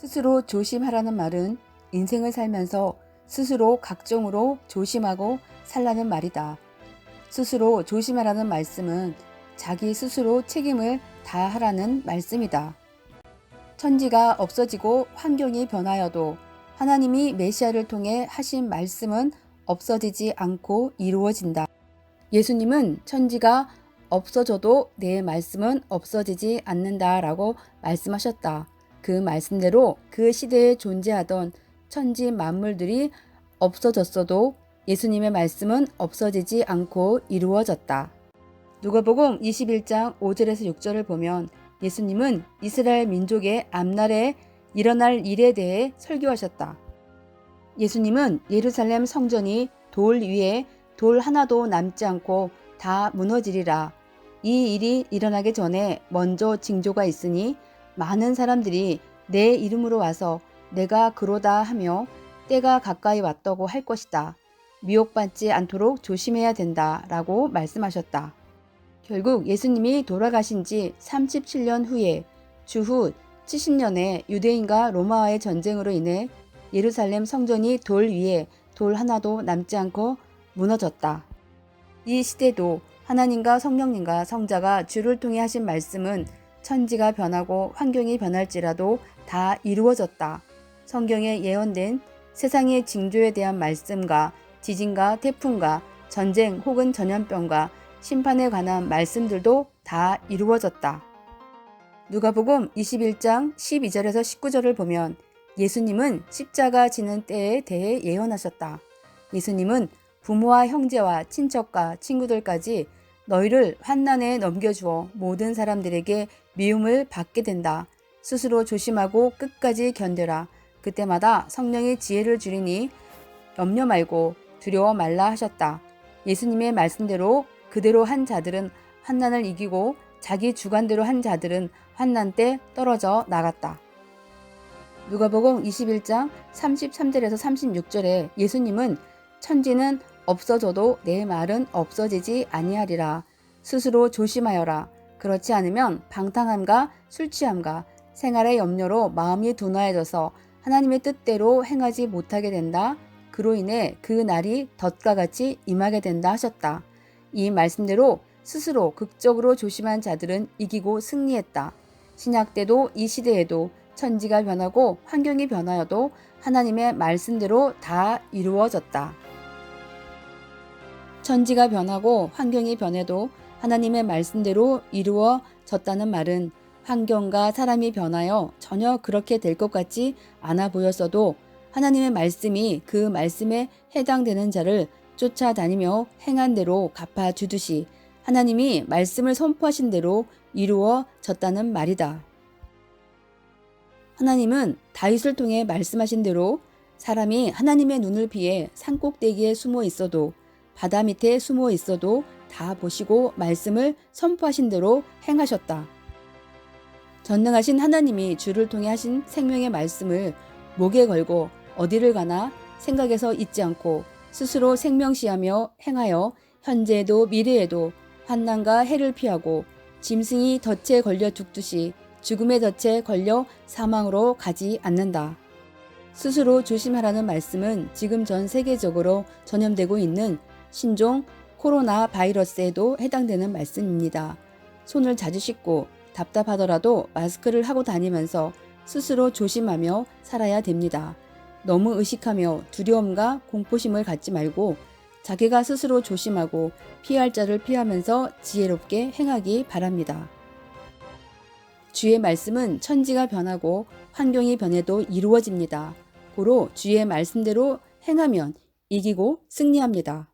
스스로 조심하라는 말은 인생을 살면서 스스로 각종으로 조심하고 살라는 말이다. 스스로 조심하라는 말씀은 자기 스스로 책임을 다하라는 말씀이다. 천지가 없어지고 환경이 변하여도 하나님이 메시아를 통해 하신 말씀은 없어지지 않고 이루어진다. 예수님은 천지가 없어져도 내 말씀은 없어지지 않는다라고 말씀하셨다. 그 말씀대로 그 시대에 존재하던 천지 만물들이 없어졌어도 예수님의 말씀은 없어지지 않고 이루어졌다. 누가복음 21장 5절에서 6절을 보면 예수님은 이스라엘 민족의 앞날에 일어날 일에 대해 설교하셨다. 예수님은 예루살렘 성전이 돌 위에 돌 하나도 남지 않고 다 무너지리라. 이 일이 일어나기 전에 먼저 징조가 있으니 많은 사람들이 내 이름으로 와서 내가 그로다 하며 때가 가까이 왔다고 할 것이다. 미혹받지 않도록 조심해야 된다. 라고 말씀하셨다. 결국 예수님이 돌아가신 지 37년 후에 주후 70년에 유대인과 로마와의 전쟁으로 인해 예루살렘 성전이 돌 위에 돌 하나도 남지 않고 무너졌다. 이 시대도 하나님과 성령님과 성자가 주를 통해 하신 말씀은 천지가 변하고 환경이 변할지라도 다 이루어졌다. 성경에 예언된 세상의 징조에 대한 말씀과 지진과 태풍과 전쟁 혹은 전염병과 심판에 관한 말씀들도 다 이루어졌다. 누가복음 21장 12절에서 19절을 보면 예수님은 십자가 지는 때에 대해 예언하셨다. 예수님은 부모와 형제와 친척과 친구들까지 너희를 환난에 넘겨주어 모든 사람들에게 미움을 받게 된다. 스스로 조심하고 끝까지 견뎌라. 그때마다 성령의 지혜를 주리니 염려 말고 두려워 말라 하셨다. 예수님의 말씀대로 그대로 한 자들은 환난을 이기고 자기 주관대로 한 자들은 환난 때 떨어져 나갔다. 누가복음 21장 33절에서 36절에 예수님은 천지는 없어져도 내 말은 없어지지 아니하리라. 스스로 조심하여라. 그렇지 않으면 방탕함과 술취함과 생활의 염려로 마음이 둔화해져서 하나님의 뜻대로 행하지 못하게 된다. 그로 인해 그 날이 덫과 같이 임하게 된다 하셨다. 이 말씀대로 스스로 극적으로 조심한 자들은 이기고 승리했다. 신약 때도 이 시대에도 천지가 변하고 환경이 변하여도 하나님의 말씀대로 다 이루어졌다. 천지가 변하고 환경이 변해도 하나님의 말씀대로 이루어졌다는 말은 환경과 사람이 변하여 전혀 그렇게 될 것 같지 않아 보였어도 하나님의 말씀이 그 말씀에 해당되는 자를 쫓아다니며 행한 대로 갚아주듯이 하나님이 말씀을 선포하신 대로 이루어졌다는 말이다. 하나님은 다윗을 통해 말씀하신 대로 사람이 하나님의 눈을 피해 산꼭대기에 숨어 있어도 바다 밑에 숨어 있어도 다 보시고 말씀을 선포하신 대로 행하셨다. 전능하신 하나님이 주를 통해 하신 생명의 말씀을 목에 걸고 어디를 가나 생각에서 잊지 않고 스스로 생명시하며 행하여 현재에도 미래에도 환난과 해를 피하고 짐승이 덫에 걸려 죽듯이 죽음의 덫에 걸려 사망으로 가지 않는다. 스스로 조심하라는 말씀은 지금 전 세계적으로 전염되고 있는 신종 코로나 바이러스에도 해당되는 말씀입니다. 손을 자주 씻고 답답하더라도 마스크를 하고 다니면서 스스로 조심하며 살아야 됩니다. 너무 의식하며 두려움과 공포심을 갖지 말고 자기가 스스로 조심하고 피할 자를 피하면서 지혜롭게 행하기 바랍니다. 주의 말씀은 천지가 변하고 환경이 변해도 이루어집니다. 고로 주의 말씀대로 행하면 이기고 승리합니다.